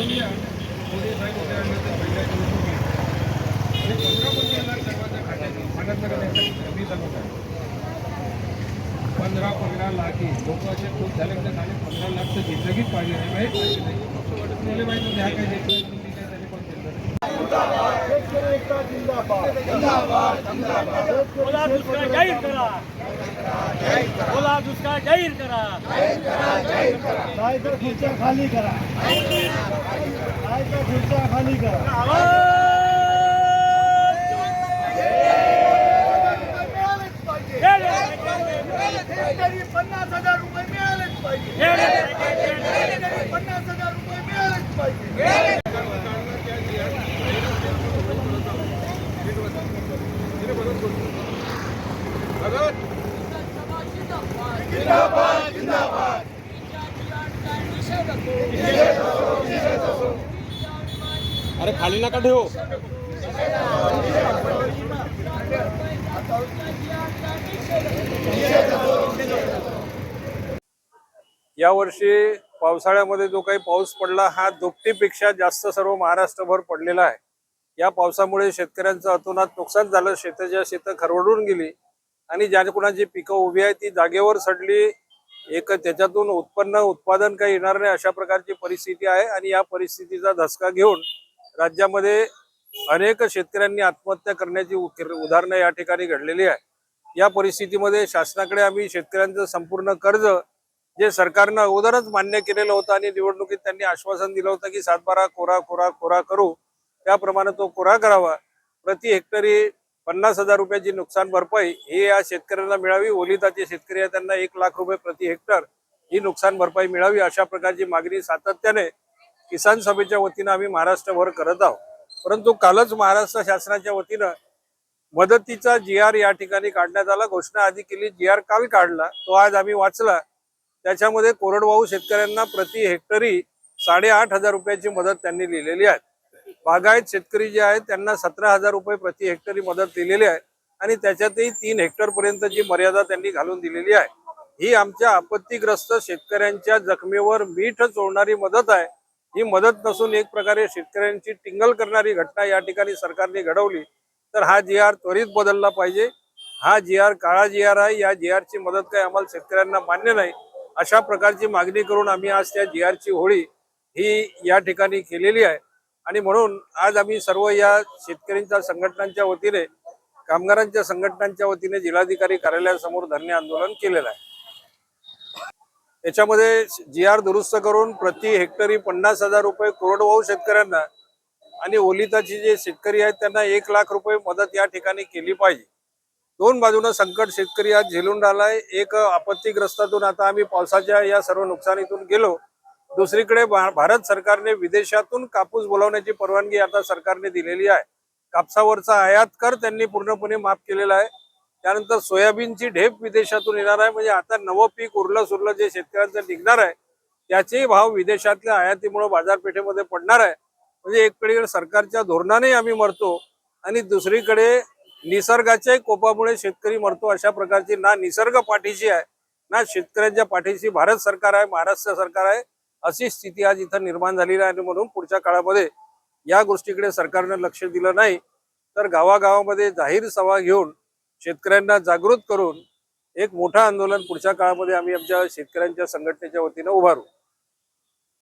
मोदी साहेब आणि पंधरा पंधरा लाख सर्वांच्या खात्यात नाही मी सांगत आहे पंधरा पंधरा लाख लोक असे खूप झाले तर झाले पंधरा लाख तर जिंदगीत पाहिजे नाही. माहीत पाहिजे नाही. मला माहीत नाही. ह्या बोला दुष्काळ जाहीर करा बोला दुष्काळ जाहीर करा जायचं खुर्च्या खाली करा. खुर्च्या खाली करा आवाज! पन्नास हजार रुपये मिळालेच पाहिजे पन्नास हजार रुपये मिळालेच पाहिजे अरे खाली नका या यावर्षी पावसाळ्यामध्ये जो काही पाऊस पडला हा दुपटीपेक्षा जास्त सर्व महाराष्ट्रभर पडलेला आहे. या पावसामुळे शेतकऱ्यांचं अतोनात नुकसान झालं. शेताच्या शेतं खरवडून गेली. आणि ज्या कुणाची पिकं उभी आहे ती जागेवर सडली एक त्याच्यातून उत्पन्न उत्पादन काही येणार नाही अशा प्रकारची परिस्थिती आहे. आणि या परिस्थितीचा धसका घेऊन राज्यामध्ये अनेक शेतकऱ्यांनी आत्महत्या करण्याची उदाहरणं या ठिकाणी घडलेली आहे. या परिस्थितीमध्ये शासनाकडे आम्ही शेतकऱ्यांचं संपूर्ण कर्ज जे सरकारनं अगोदरच मान्य केलेलं होतं आणि निवडणुकीत त्यांनी आश्वासन दिलं होतं की सातबारा कोरा कोरा कोरा करू. त्याप्रमाणे तो कोरा करावा. प्रति हेक्टरी पन्नास हजार रुपयाची नुकसान भरपाई ही या शेतकऱ्यांना मिळावी. ओलिताचे शेतकरी आहे त्यांना एक लाख रुपये प्रति हेक्टर ही नुकसान भरपाई मिळावी अशा प्रकारची मागणी सातत्याने किसान सभेच्या वतीनं आम्ही महाराष्ट्रभर करत आहोत. परंतु कालच महाराष्ट्र शासनाच्या वतीनं मदतीचा जी आर या ठिकाणी काढण्यात आला. घोषणा आधी केली जी आर काल काढला तो आज आम्ही वाचला. त्याच्यामध्ये कोरडवाहू शेतकऱ्यांना प्रति हेक्टरी साडेआठ हजार रुपयाची मदत त्यांनी लिहिलेली आहे. बागायत शेतकरी जे आहेत त्यांना सतरा हजार रुपये प्रति हेक्टरी मदत दिलेली आहे आणि त्याच्यातही तीन हेक्टरपर्यंत जी मर्यादा त्यांनी घालून दिलेली आहे. ही आमच्या आपत्तीग्रस्त शेतकऱ्यांच्या जखमेवर मीठ चोळणारी मदत आहे. ही मदत नसून एक प्रकारे शेतकऱ्यांची टिंगल करणारी घटना या ठिकाणी सरकारने घडवली. तर हा जी आर त्वरित बदलला पाहिजे. हा जी आर काळा जी आर आहे या जी आरची मदत काही आम्हाला शेतकऱ्यांना मान्य नाही. अशा प्रकारची मागणी करून आम्ही आज त्या जी आरची होळी ही या ठिकाणी केलेली आहे. आणि म्हणून आज आम्ही सर्व या शेतकऱ्यांच्या संघटनांच्या वतीने कामगारांच्या संघटनांच्या वतीने जिल्हाधिकारी कार्यालयासमोर धरणे आंदोलन केलेलं आहे. याच्यामध्ये जी आर दुरुस्त करून प्रति हेक्टरी पन्नास हजार रुपये कोरडवाहू शेतकऱ्यांना आणि ओलिताची जे शेतकरी आहेत त्यांना एक लाख रुपये मदत या ठिकाणी केली पाहिजे. दोन बाजूनं संकट शेतकरी आज झेलून राहिलाय. एक आपत्तीग्रस्तातून आता आम्ही पावसाच्या या सर्व नुकसानीतून गेलो. दुसरीकडे भारत सरकारने विदेशातून कापूस बोलावण्याची परवानगी आता सरकारने दिलेली आहे. कापसावरचा आयात कर त्यांनी पूर्णपणे माफ केलेला आहे. त्यानंतर सोयाबीनची ढेप विदेशातून येणार आहे. म्हणजे आता नवं पीक उरलं सुरलं जे शेतकऱ्यांचं निघणार आहे त्याचेही भाव विदेशातल्या आयातीमुळे बाजारपेठेमध्ये पडणार आहे. म्हणजे एककडे सरकारच्या धोरणाने आम्ही मरतो आणि दुसरीकडे निसर्गाच्या कोपामुळे शेतकरी मरतो अशा प्रकारची ना निसर्ग पाठीशी आहे ना शेतकऱ्यांच्या पाठीशी भारत सरकार आहे महाराष्ट्र सरकार आहे. अशी स्थिती आज इथं निर्माण झालेली आहे म्हणून पुढच्या काळामध्ये या गोष्टीकडे सरकारनं लक्ष दिलं नाही तर गावागावामध्ये जाहीर सभा घेऊन शेतकऱ्यांना जागृत करून एक मोठं आंदोलन पुढच्या काळामध्ये आम्ही आमच्या शेतकऱ्यांच्या संघटनेच्या वतीनं उभारू.